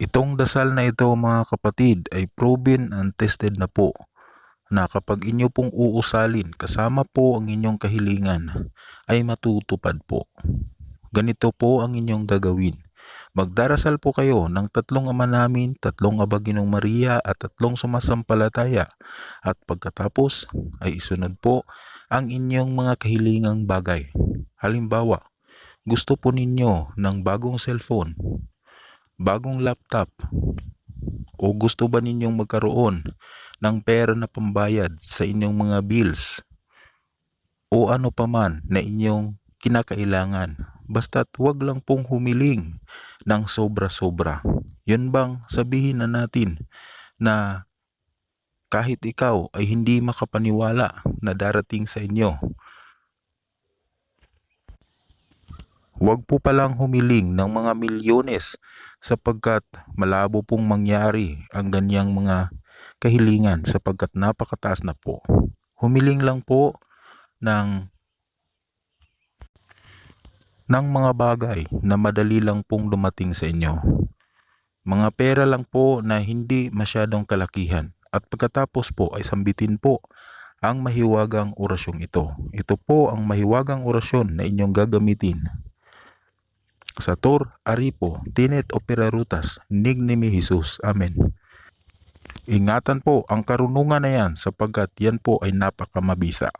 Itong dasal na ito mga kapatid ay proven and tested na po na kapag inyo pong uusalin kasama po ang inyong kahilingan ay matutupad po. Ganito po ang inyong gagawin. Magdarasal po kayo ng tatlong ama namin, tatlong abaginong Maria at tatlong sumasampalataya at pagkatapos ay isunod po ang inyong mga kahilingang bagay. Halimbawa, gusto po ninyo ng bagong cellphone, bagong laptop, o gusto ba ninyong magkaroon ng pera na pambayad sa inyong mga bills o ano paman na inyong kinakailangan. Basta't wag lang pong humiling ng sobra-sobra. Yun bang sabihin na natin na kahit ikaw ay hindi makapaniwala na darating sa inyo. Huwag po palang humiling ng mga milyones sapagkat malabo pong mangyari ang ganyang mga kahilingan sapagkat napakataas na po. Humiling lang po ng ng mga bagay na madali lang pong dumating sa inyo. Mga pera lang po na hindi masyadong kalakihan at pagkatapos po ay sambitin po ang mahiwagang orasyong ito. Ito po ang mahiwagang orasyon na inyong gagamitin. Sator, Aripo, Tinet, Operarutas, Nignimi Jesus. Amen. Ingatan po ang karunungan na yan sapagkat yan po ay napakamabisa.